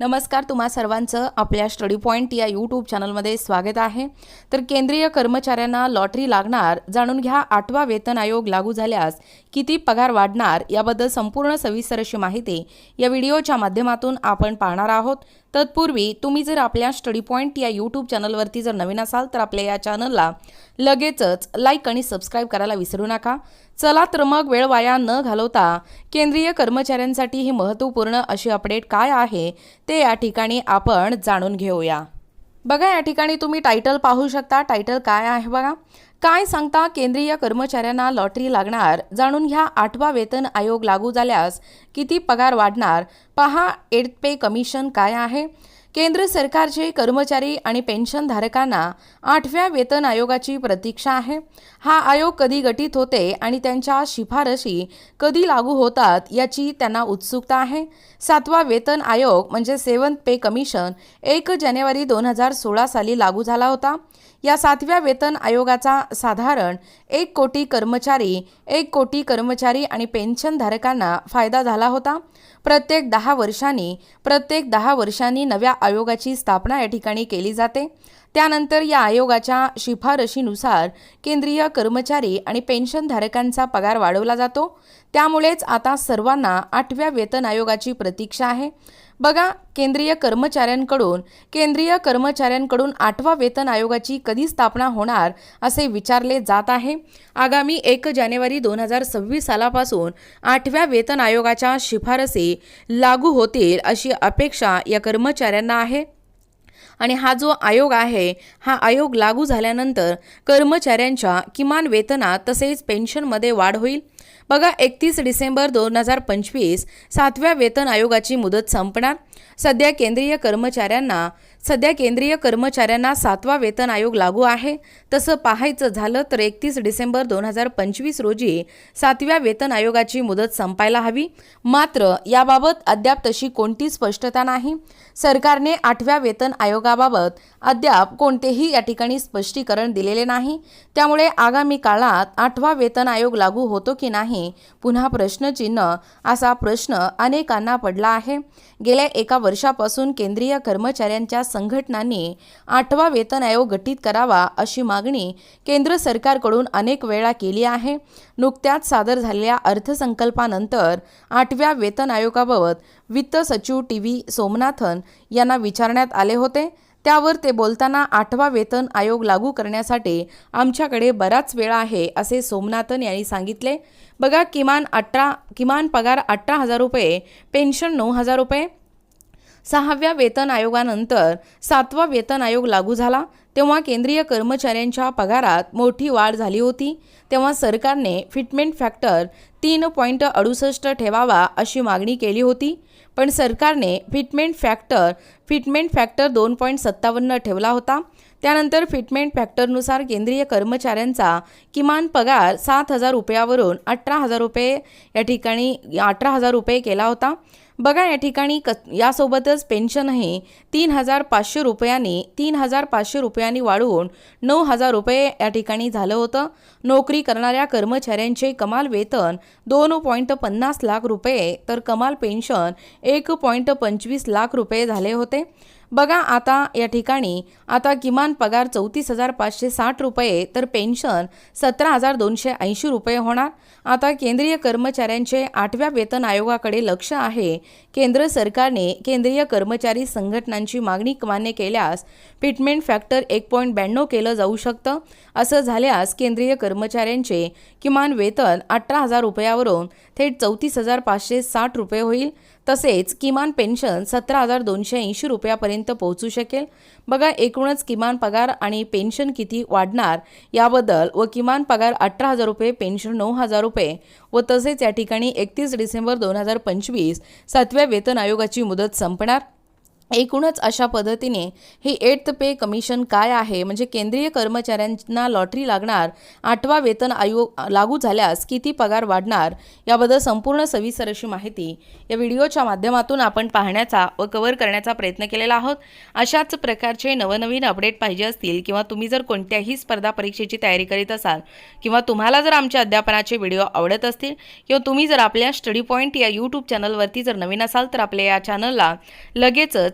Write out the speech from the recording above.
नमस्कार तुम्हा सर्वांचं आपल्या स्टडी पॉईंट या यूट्यूब चॅनलमध्ये स्वागत आहे. तर केंद्रीय कर्मचाऱ्यांना लॉटरी लागणार जाणून घ्या आठवा वेतन आयोग लागू झाल्यास किती पगार वाढणार याबद्दल संपूर्ण सविस्तर अशी माहिती या व्हिडिओच्या माध्यमातून आपण पाहणार आहोत. तत्पूर्वी तुम्ही जर आपल्या स्टडी पॉईंट या यूट्यूब चॅनलवरती जर नवीन असाल तर आपल्या या चॅनलला लगेचच लाईक आणि सबस्क्राईब करायला विसरू नका. चला तर मग वेळ वाया न घालवता केंद्रीय कर्मचाऱ्यांसाठी ही महत्त्वपूर्ण अशी अपडेट काय आहे ते या ठिकाणी आपण जाणून घेऊया. बघा या ठिकाणी तुम्ही टायटल पाहू शकता. टायटल काय आहे बघा? काय सांगता केंद्रीय कर्मचाऱ्यांना लॉटरी लागणार? जाणून घ्या आठवा वेतन आयोग लागू झाल्यास किती पगार वाढणार? पहा एड पे कमिशन काय आहे? केंद्र सरकारचे कर्मचारी आणि पेन्शनधारकांना आठव्या वेतन आयोगाची प्रतीक्षा आहे. हा आयोग कधी गठीत होते आणि त्यांच्या शिफारशी कधी लागू होतात याची त्यांना उत्सुकता आहे. सातवा वेतन आयोग म्हणजे सेवन्थ पे कमिशन एक जानेवारी दोन हजार सोळा साली लागू झाला होता. या सातव्या वेतन आयोगाचा साधारण एक कोटी कर्मचारी एक कोटी कर्मचारी आणि पेन्शनधारकांना फायदा झाला होता. प्रत्येक दहा वर्षांनी प्रत्येक दहा वर्षांनी नव्या आयोगाची स्थापना या ठिकाणी केली जाते. त्यानंतर या आयोगाच्या शिफारशीनुसार केंद्रीय कर्मचारी आणि पेन्शनधारकांचा पगार वाढवला जातो. त्यामुळेच आता सर्वांना आठव्या वेतन आयोगाची प्रतीक्षा आहे. बघा केंद्रीय कर्मचाऱ्यांकडून केंद्रीय कर्मचाऱ्यांकडून आठवा वेतन आयोगाची कधी स्थापना होणार असे विचारले जात आहे. आगामी एक जानेवारी दोन हजार सव्वीस सालापासून आठव्या वेतन आयोगाच्या शिफारसी लागू होतील अशी अपेक्षा या कर्मचाऱ्यांना आहे. आणि हा जो आयोग आहे हा आयोग लागू झाल्यानंतर कर्मचाऱ्यांच्या किमान वेतनात तसेच पेन्शनमध्ये वाढ होईल. बघा एकतीस डिसेंबर दोन हजार पंचवीस सातव्या वेतन आयोगाची मुदत संपणार. सध्या केंद्रीय कर्मचाऱ्यांना सध्या केंद्रीय कर्मचाऱ्यांना सातवा वेतन आयोग लागू आहे. तसं पाहायचं झालं तर एकतीस डिसेंबर दोन हजार पंचवीस रोजी सातव्या वेतन आयोगाची मुदत संपायला हवी. मात्र याबाबत अद्याप तशी कोणती स्पष्टता नाही. सरकारने आठव्या वेतन आयोगाबाबत अद्याप कोणतेही या ठिकाणी स्पष्टीकरण दिलेले नाही. त्यामुळे आगामी काळात आठवा वेतन आयोग लागू होतो की नाही पुन्हा प्रश्नचिन्ह असा प्रश्न अनेकांना पडला आहे. गेल्या एका वर्षापासून केंद्रीय कर्मचाऱ्यांच्या संघटनांनी आठवा वेतन आयोग गठीत करावा अशी मागणी केंद्र सरकारकडून अनेक वेळा केली आहे. नुकत्याच सादर झालेल्या अर्थसंकल्पानंतर आठव्या वेतन आयोगाबाबत वित्त सचिव टी व्ही सोमनाथन यांना विचारण्यात आले होते. त्यावर ते बोलताना आठवा वेतन आयोग लागू करण्यासाठी आमच्याकडे बराच वेळ आहे असे सोमनाथन यांनी सांगितले. बघा किमान अठरा किमान पगार अठरा हजार रुपये पेन्शन नऊ हजार रुपये सहाव्या वेतन आयोगानंतर सातवा वेतन आयोग लागू झाला. तेव्हा केंद्रीय कर्मचाऱ्यांच्या पगारात मोठी वाढ झाली होती. तेव्हा सरकारने फिटमेंट फॅक्टर तीन पॉईंट अडुसष्ट ठेवावा अशी मागणी केली होती. पण सरकारने फिटमेंट फॅक्टर फिटमेंट फॅक्टर दोन पॉईंट सत्तावन्न ठेवला होता. त्यानंतर फिटमेंट फॅक्टरनुसार केंद्रीय कर्मचाऱ्यांचा किमान पगार सात हजार रुपयावरून अठरा हजार रुपये या ठिकाणी अठरा हजार रुपये केला होता. बघा या ठिकाणी क यासोबतच पेन्शनही तीन हजार पाचशे रुपयांनी तीन हजार पाचशे रुपयांनी वाढवून नऊ हजार रुपये या ठिकाणी झालं होतं. नोकरी करणाऱ्या कर्मचाऱ्यांचे कमाल वेतन दोन पॉईंट पन्नास लाख रुपये तर कमाल पेन्शन एक पॉईंट पंचवीस लाख रुपये झाले होते. बघा आता या ठिकाणी आता किमान पगार चौतीस हजार पाचशे साठ रुपये तर पेन्शन सतरा हजार दोनशे ऐंशी रुपये होणार. आता केंद्रीय कर्मचाऱ्यांचे आठव्या वेतन आयोगाकडे लक्ष आहे. केंद्र सरकारने केंद्रीय कर्मचारी संघटनांची मागणी मान्य केल्यास पिटमेंट फॅक्टर एक पॉईंट ब्याण्णव केलं जाऊ शकतं. असं झाल्यास केंद्रीय कर्मचाऱ्यांचे किमान वेतन अठरा हजार रुपयावरून थेट चौतीस हजार पाचशे साठ रुपये होईल. तसेच किमान पेन्शन सतरा हजार दोनशे ऐंशी रुपयापर्यंत पोहोचू शकेल. बघा एकूणच किमान पगार आणि पेन्शन किती वाढणार याबद्दल व किमान पगार अठरा हजार रुपये पेन्शन नऊ हजार रुपये व तसेच या ठिकाणी एकतीस डिसेंबर दोन हजार पंचवीस सातव्या वेतन आयोगाची मुदत संपणार. एकूणच अशा पद्धतीने हे एट्थ पे कमिशन काय आहे? म्हणजे केंद्रीय कर्मचाऱ्यांना लॉटरी लागणार आठवा वेतन आयोग लागू झाल्यास किती पगार वाढणार? याबद्दल संपूर्ण सविस्तर अशी माहिती या व्हिडिओच्या माध्यमातून आपण पाहण्याचा व कव्हर करण्याचा प्रयत्न केलेला आहोत. अशाच प्रकारचे नवनवीन अपडेट पाहिजे असतील किंवा तुम्ही जर कोणत्याही स्पर्धा परीक्षेची तयारी करीत असाल किंवा तुम्हाला जर आमच्या अध्यापनाचे व्हिडिओ आवडत असतील किंवा तुम्ही जर आपल्या स्टडी पॉईंट या यूट्यूब चॅनलवरती जर नवीन असाल तर आपल्या या चॅनलला लगेचच